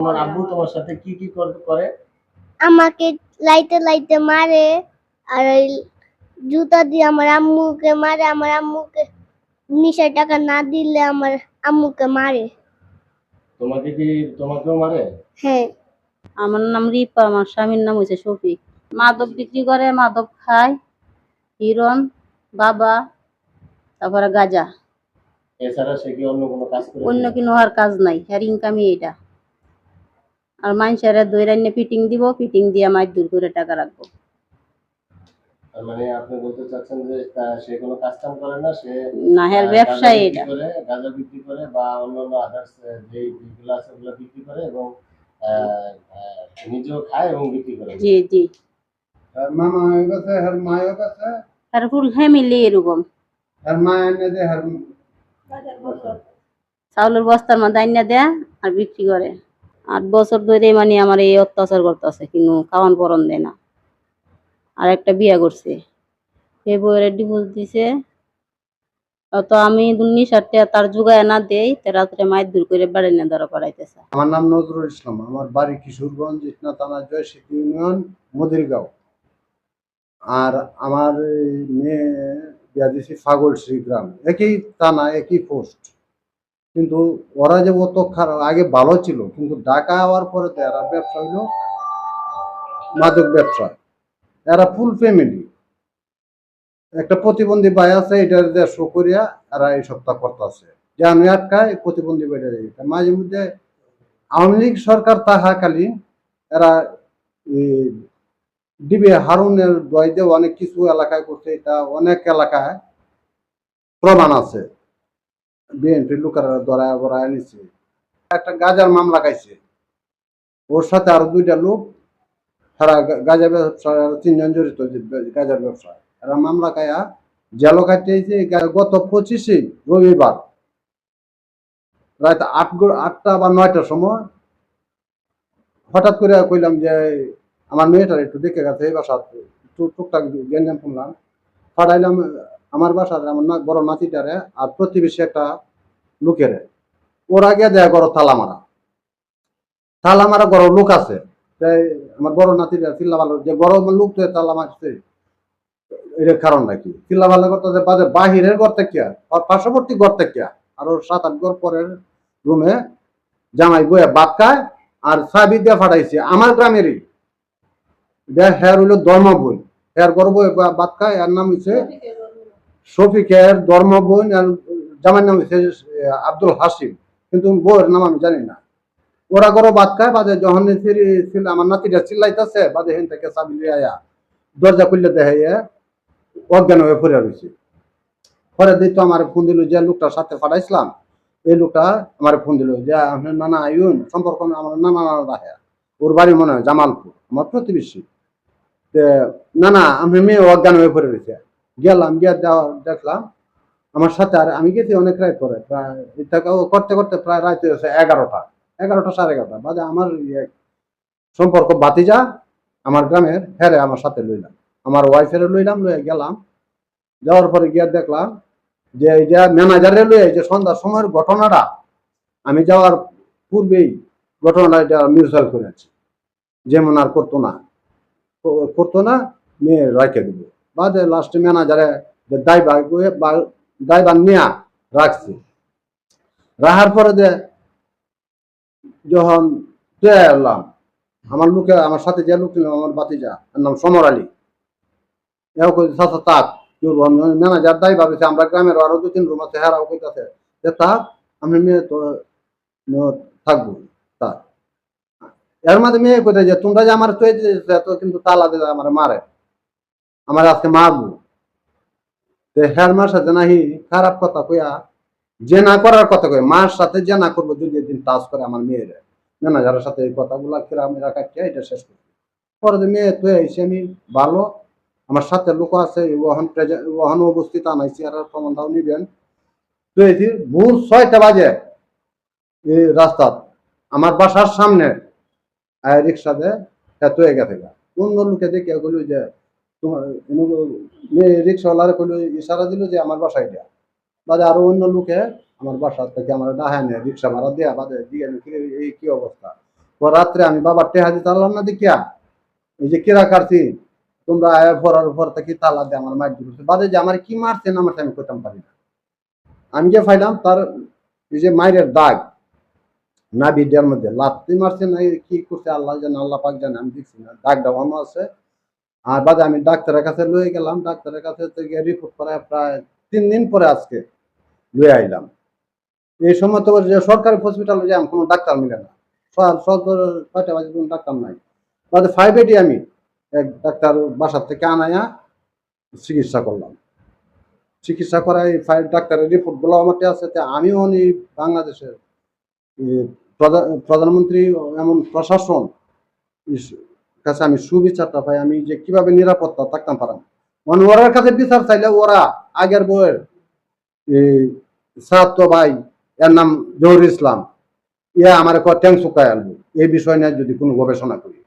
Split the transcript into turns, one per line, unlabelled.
তোমার আব্বু তোমার সাথে কি কি করে
আমাকে লাইতে লাইতে মারে আর ওই জুতা দিয়ে আমার আম্মুকে মারে আমার আম্মুকে নিশার টাকা না দিলে আমার আম্মুকে মারে।
তোমাকে কি তোমাকেও মারে?
হ্যাঁ।
আমার নাম রিপা আমার স্বামীর নাম হয়েছে শফিক। মাদক বিক্রি করে মাদক খায় হিরণ বাবা তারপরে গাজা।
এছাড়া সে কি অন্য কোনো কাজ করে
অন্য কোনো? আর কাজ নাই আর ইনকামই এটা আর মানুষের দৈরান্য ফিটিং দিব ফিটিং দিয়ে মাছ দূর করে টাকা রাখব।
মানে আপনি বলতে চাচ্ছেন যে সে কোনো কাজ কাম করে না সে
না হ্যাঁ ব্যবসায় এটা।
করে গাঁজা বিক্রি করে বা অন্যান্য আদার্স যে যেগুলো আছে ওগুলো বিক্রি করে এবং নিজেও খায় এবং বিক্রি করে।
জি জি।
আর মামা আর
আর ফুল ফ্যামিলি এরকম।
আর দে আর
চাউলের বস্তার মধ্যে আইনা দেয় আর বিক্রি করে। আট বছর ধরে মানে আমার এই অত্যাচার করতেছে, কিন্তু খাওয়ান পরন দেয় না। আর একটা বিয়া করছে। ফেব্রুয়ারি ডিভোর্স দিছে। তো আমি দুর্নি সারটা তার জুগায় না দেই, তে রাত্রে মায়ের দূর করে বাড়ি না ধরা পড়াইতেছে।
আমার নাম নজরুল ইসলাম। আমার বাড়ি কিশোরগঞ্জ, ইটনা থানা জয়শিখি ইউনিয়ন, মদিরগাঁও। আর আমার মেয়ে বিয়া দিছি ফাগলশ্রী গ্রাম। একই থানা, একই পোস্ট। কিন্তু ওরা যে অত খারাপ, আগে ভালো ছিল, কিন্তু ঢাকা হওয়ার পরে তো এরা ব্যবসা হইল মাদক ব্যবসা। এরা ফুল ফ্যামিলি একটা প্রতিবন্ধী ভাই আছে এটা দেড়শো করিয়া এরা এই সপ্তাহ করতেছে। যে আমি একটা প্রতিবন্ধী বাইরে যাই মাঝে মধ্যে আওয়ামী লীগ সরকার থাকাকালীন এরা ডিবি হারুনের দয়দে অনেক কিছু এলাকায় করছে, এটা অনেক এলাকায় প্রমাণ আছে। বিএনপি লোকেরা ধরায় বরায় নিছে একটা গাজার মামলা খাইছে। ওর সাথে আরও দুইটা লোক সারা গাজা ব্যবসা তিনজন জড়িত গাজার ব্যবসা এরা মামলা খাইয়া জেল কাটিয়েছে গত পঁচিশে রবিবার রাত আট আটটা বা নয়টার সময় হঠাৎ করে কইলাম যে, আমার মেয়েটার একটু দেখে গেছে এই বাসা একটু টুকটাক গেঞ্জাম শুনলাম পাঠাইলাম আমার বাসাতে আমার বড় নাতিটারে আর প্রতিবেশী একটা লোকেরে। ওর দেয়া করো তালা মারা তালা মারা বড় লোক আছে। আমার বড় নাতিটা চিল্লা ভালো যে বড় লোক তো তালা মারছে এটার কারণ নাকি? চিল্লা ভালো করতে বাজে বাহিরের ঘর থেকে আর পার্শ্ববর্তী ঘর থেকে আরও। সাত আট ঘর পরের রুমে জামাই বয়ে বাদ খায় আর চাবি দিয়ে ফাটাইছে। আমার গ্রামেরই। হ্যার হইল ধর্ম বই। হ্যার গর্ব বাদ খায় এর নাম হচ্ছে শফিকের ধর্ম বোন আর জামাইয়ের নাম আব্দুল হাসিম। কিন্তু বউয়ের নাম আমি জানি না। ওরা গরো বাদ খায়, বাদে যখন চিল্লা- আমার নাতিটা চিল্লাইতেছে, বাদে হেন থেকে চাবি আয়া দরজা খুললে দেখে অজ্ঞান হয়ে পড়ে রয়েছে পরে দিত আমার ফোন দিল যে লোকটার সাথে পাঠাইছিলাম। এই লোকটা আমার ফোন দিল যে, আপনার নানা আইন সম্পর্ক আমার নানা রাখে ওর বাড়ি মনে হয় জামালপুর, আমার প্রতিবেশী। না না আমি মেয়ে অজ্ঞান হয়ে পড়ে রয়েছে গেলাম, গিয়ে দেখলাম আমার সাথে আর আমি গেছি অনেক রাত করে প্রায় করতে করতে প্রায় রাত হয়েছে এগারোটা এগারোটা সাড়ে এগারোটা। বাদে আমার ইয়ে সম্পর্ক বাতিজা আমার গ্রামের হ্যাঁ আমার সাথে লইলাম। আমার ওয়াইফের লইলাম, লইয়া গেলাম। যাওয়ার পরে গিয়ে দেখলাম যে এই যে ম্যানেজারে লইয়া যে সন্ধ্যার সময়ের ঘটনাটা, আমি যাওয়ার পূর্বেই ঘটনাটা এটা মিউচুয়াল করেছি। যেমন আর করতো না। করতো না, মেয়ে রাখে দেবো। বাদে লাস্টে ম্যানেজারে যে দায়বা দায়বার নিয়ে রাখছি। রাখার পরে যে যখন এলাম, আমার লোকে আমার সাথে যে লোক ছিল, আমার বাতিজা এর নাম সমর আলী। এও কই সাথে তাক ম্যানেজার দায় ভাবেছে আমরা গ্রামের আরও দু তিন রুম আছে, হেরাও কইতাছে যে, তাক, আমি মেয়ে তো থাকব তা এর মধ্যে মেয়ে কোথায় যে, তোমরা যে আমার তৈরি কিন্তু তালা দিয়ে আমার মারে। আমার আজকে মারবো। তো হ্যার মার সাথে নাহি খারাপ কথা কইয়া যে না করার কথা কই মার সাথে যে না করব যদি একদিন টাচ করে আমার মেয়েরে। ম্যানেজারের সাথে এই কথাগুলা কিরা আমি রাখা এটা শেষ করি পরে যে মেয়ে তুই এসে আমি ভালো, আমার সাথে লোক আছে ওহন ওহন উপস্থিত আনাইছি আর প্রমাণটাও নিবেন। তুই যে ভোর ছয়টা বাজে এই রাস্তা আমার বাসার সামনে, আয় রিক্সা দে এত গেছে অন্য লোকে দেখে বলল যে তোমার রিক্সাওয়ালারে কইল, ইশারা দিল যে আমার বাসায় দিয়া বাদে আরও অন্য লোকে আমার বাসা থেকে আমার ডাহায় নেয় রিক্সা ভাড়া দেয়া বাদে এই কি অবস্থা? রাত্রে আমি বাবার টেহা দিতে না দেখিয়া। এই যে কিরা কাটছি তোমরা ভরার ভর থেকে তালা দিয়ে আমার মার দিচ্ছে বাদে যে আমার কি মারছেন আমার আমি করতাম পারি না। আমি যে পাইলাম তার এই যে মায়ের দাগ না বিদ্যার মধ্যে, লাত্তি মারছে না কি করছে আল্লাহ জানে, আল্লাহ পাক জানে, আমি দেখছি না। দাগ অন্য আছে আর বাদে আমি ডাক্তারের কাছে লয়ে গেলাম, ডাক্তারের কাছে থেকে রিপোর্ট করে প্রায় তিন দিন পরে আজকে লয়ে আইলাম। এই সময় তো যে সরকারি হসপিটালে যাই কোনো ডাক্তার মিলে না। ছয়টা বাজে কোনো ডাক্তার নাই। বাদে ফাইভ এইটি আমি এক ডাক্তার বাসার থেকে আনায়া চিকিৎসা করলাম। চিকিৎসা করাই ফাইভ ডাক্তারের রিপোর্টগুলো আমার কাছে আছে আমিও নি বাংলাদেশের প্রধানমন্ত্রী এমন প্রশাসন কাছে আমি সুবিচারটা পাই, আমি যে কীভাবে নিরাপত্তা থাকতাম পারাম। মানে ওরার কাছে বিচার চাইলে ওরা আগের বইয়ের সাহাত্য ভাই, এর নাম জহুর ইসলাম ইয়া আমার ট্যাং শুকায় আনব। এই বিষয় নিয়ে যদি কোনো গবেষণা করি।